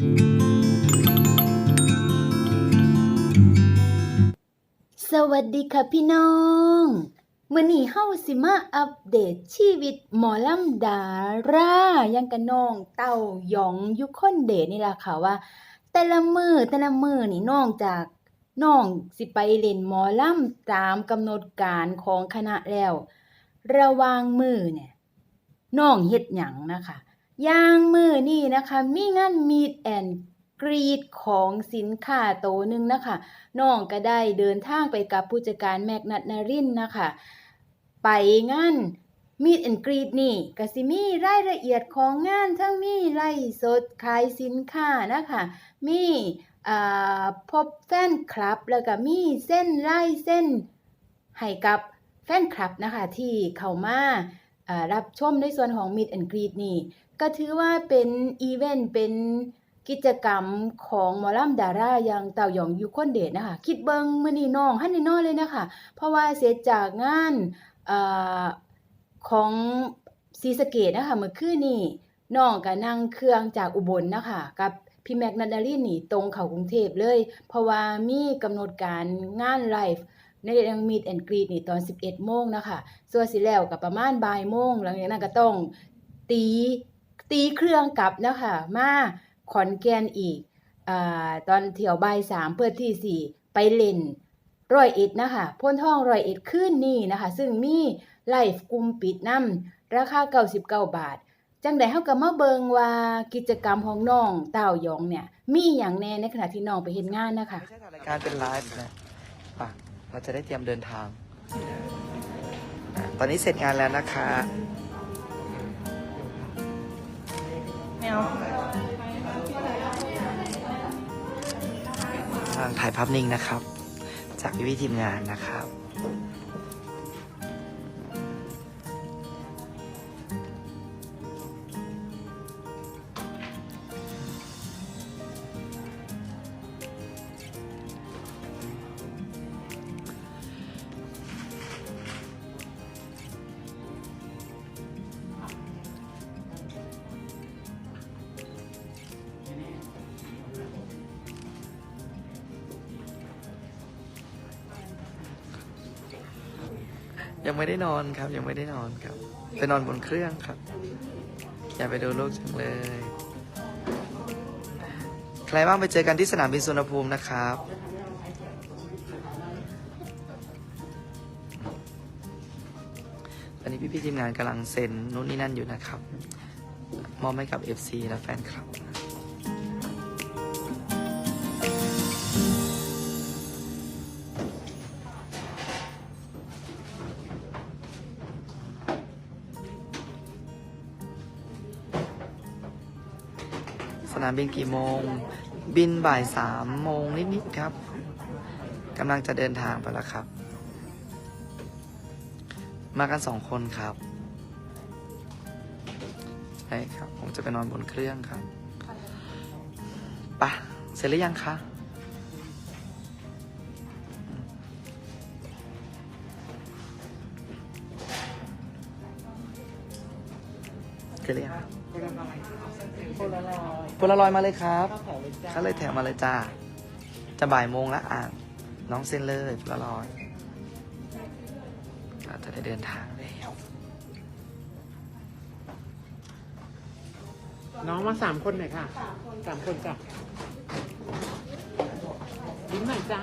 สวัสดีค่ะพี่น้องมื้อนี้เฮาสิมาอัปเดตชีวิตหมอลำดารายังกะน้องเต้าหยองยุคนเดชนี่ล่ะค่ะว่า แต่ละมือแต่ละมือนี่น้องจากน้องสิไปเล่นหมอลำตามกำหนดการของคณะแล้ว ระว่างมือเนี่ยน้องเฮ็ดหยังนะคะ ย่างมือนี่นะคะ มีงาน Meet and Greet ของสินค้าโตหนึ่งนะคะน้องก็ได้เดินทางไปกับผู้จัดการแมกนัทนารินนะคะ ไปงาน Meet and Greet นี่ก็สิมีรายละเอียดของงานทั้งมีไลฟ์สดขายสินค้านะคะ มีพบแฟนคลับ แล้วก็มีเส้นไล่เส้นให้กับแฟนคลับนะคะที่เข้ามา รับชมในส่วนของ Meet and Greet นี่ ก็ถือว่าเป็นอีเวนต์เป็นกิจกรรมของหมอลำดาราอย่างเต่าหยองยูคนเดชนะคะ คิดเบิงมือนีน้องหันได้นอนเลยนะคะ เพราะว่าเสร็จากงานอของศรีสเกษนะคะเมื่อคืนนี้น้องก็นั่งเครื่องจากอุบลนะคะ กับพี่แม็กนันดารินนี่ตรงเขากรุงเทพเลย เพราะว่ามีกำหนดการงานไลฟ์ ในเรื่อง Meet and Greet นี่ตอน 11โมงนะคะส่วนสิแล้วก็ประมาณบ่ายโมงหลังจากนั้นก็ต้องตีตีเครื่องกลับนะคะมาขอนแกนอีกอ่าตอนเที่ยวบ่ายสามเพื่อที่สิไปเล่นรอยเอ็ดนะคะพ้นท่องรอยเอ็ดขึ้นนี่นะคะ ซึ่งมีไลฟ์กลุ่มปิดน้ำราคา99บาท จังไดเฮาก็มาเบิงว่ากิจกรรมของน้องเต้ายองเนี่ย มีหยังแน่ในขณะที่น้องไปเฮ็ดงานนะคะไม่ใช่รายการเป็นไลฟ์นะป่ะ เราจะได้เตรียมเดินทางอะตอนนี้เสร็จงานแล้วนะคะไม่เอาทางถ่ายภาพนิ่งนะครับ จากพี่พี่ๆทีมงานนะครับ ยังไม่ได้นอนครับ ยังไม่ได้นอนครับ ไปนอนบนเครื่องครับ อย่าไปดูลูกจังเลย ใครบ้างไปเจอกันที่สนามบินสุวรรณภูมินะครับตอนนี้พี่ๆทีมงานกำลังเซ็นนู่นนี่นั่นอยู่นะครับ มอบให้กับ FC และแฟนคลับ สนามบินกี่โมง บินบ่ายสามโมงนิดๆครับกำลังจะเดินทางไปแล้วครับ มากันสองคนครับใช่ครับ ผมจะไปนอนบนเครื่องครับปะเสร็จหรือยังคะ เสร็จหรือยังโพลารอยด์มาเลยครับเขาเลยแถมมาเลยจ้า จะบ่ายโมงแล้วอ่านน้องเซ็นเลยโพลารอยด์เราจะได้เดินทางแล้วน้องมาสามคนหน่อยค่ะสามคนจ้ะยิ้มหน่อยจ้า